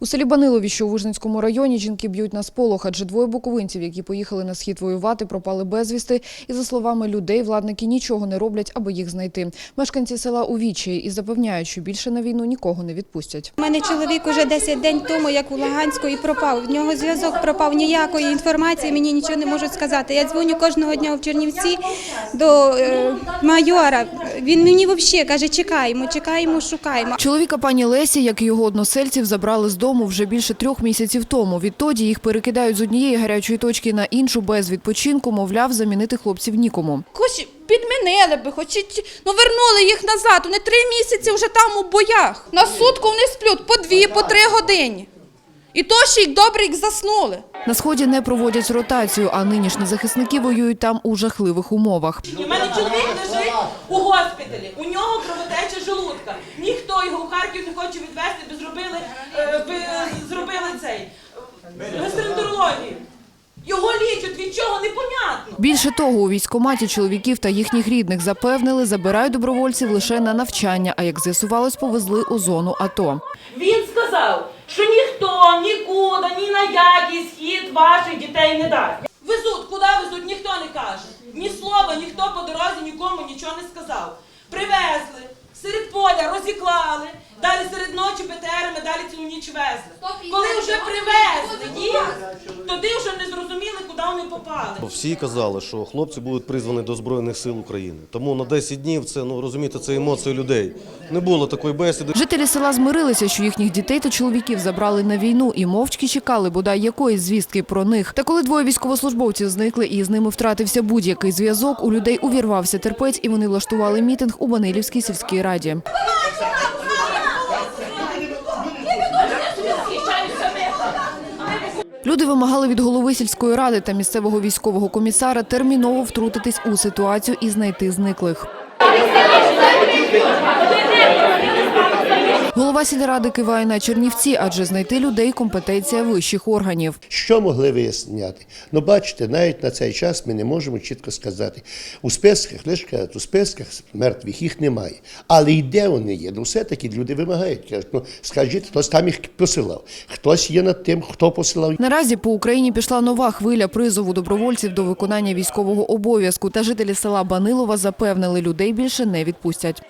У селі Банилові, що у Вижницькому районі, жінки б'ють на сполох, адже двоє буковинців, які поїхали на схід воювати, пропали безвісти. І за словами людей, владники нічого не роблять, аби їх знайти. Мешканці села у відчаї і запевняють, що більше на війну нікого не відпустять. У мене чоловік уже 10 день тому, як у Луганську, і пропав. В нього зв'язок пропав ніякої інформації, мені нічого не можуть сказати. Я дзвоню кожного дня в Чернівці до е, майора. Він мені взагалі каже, чекаємо, чекаємо, шукаємо. Чоловіка пані Лесі, як і його односельців, забрали з дому вже більше трьох місяців тому. Відтоді їх перекидають з однієї гарячої точки на іншу без відпочинку, мовляв, замінити хлопців нікому. Хоч підмінили би, хоч ну вернули їх назад. Вони три місяці вже там у боях. На сутку вони сплють по дві, по три години. І то ще й добре їх заснули. На сході не проводять ротацію, а нинішні захисники воюють там у жахливих умовах. У мене чоловік лежить у госпіталі, у нього кровотеча желудка. Ніхто його у Харків не хоче відвезти, бо зробили, е, зробили цей е, гастроентерологію. Його лічать, від чого непонятно. Більше того, у військкоматі чоловіків та їхніх рідних запевнили, забирають добровольців лише на навчання, а як з'ясувалось, повезли у зону АТО. Він сказав, що ніхто нікуди, ні на який схід ваших дітей не дасть. Везуть, куди везуть, ніхто не каже. Ні слова, ніхто по дорозі нікому нічого не сказав. Привезли, серед поля розіклали, далі серед ночі БТРами, далі цілу ніч везли. Коли вже привезли їх, тоді вже не зрозуміли, куди вони попали. Всі казали, що хлопці будуть призвані до Збройних сил України. Тому на 10 днів це, ну розумієте, це емоції людей. Не було такої бесіди. Жителі села змирилися, що їхніх дітей та чоловіків забрали на війну і мовчки чекали бодай якоїсь звістки про них. Та коли двоє військовослужбовців зникли і з ними втратився будь-який зв'язок, у людей увірвався терпець і вони влаштували мітинг у Банилівській сільській раді. Люди вимагали від голови сільської ради та місцевого військового комісара терміново втрутитись у ситуацію і знайти зниклих. Голова сільради киває на Чернівці, адже знайти людей компетенція вищих органів. Що могли виясняти? Ну, бачите, навіть на цей час ми не можемо чітко сказати. У списках, лише кажуть, у списках мертвих їх немає. Але і де вони є? Ну, все-таки люди вимагають. Кажуть, ну скажіть, хтось там їх посилав, хтось є над тим, хто посилав. Наразі по Україні пішла нова хвиля призову добровольців до виконання військового обов'язку. Та жителі села Банилова запевнили, людей більше не відпустять.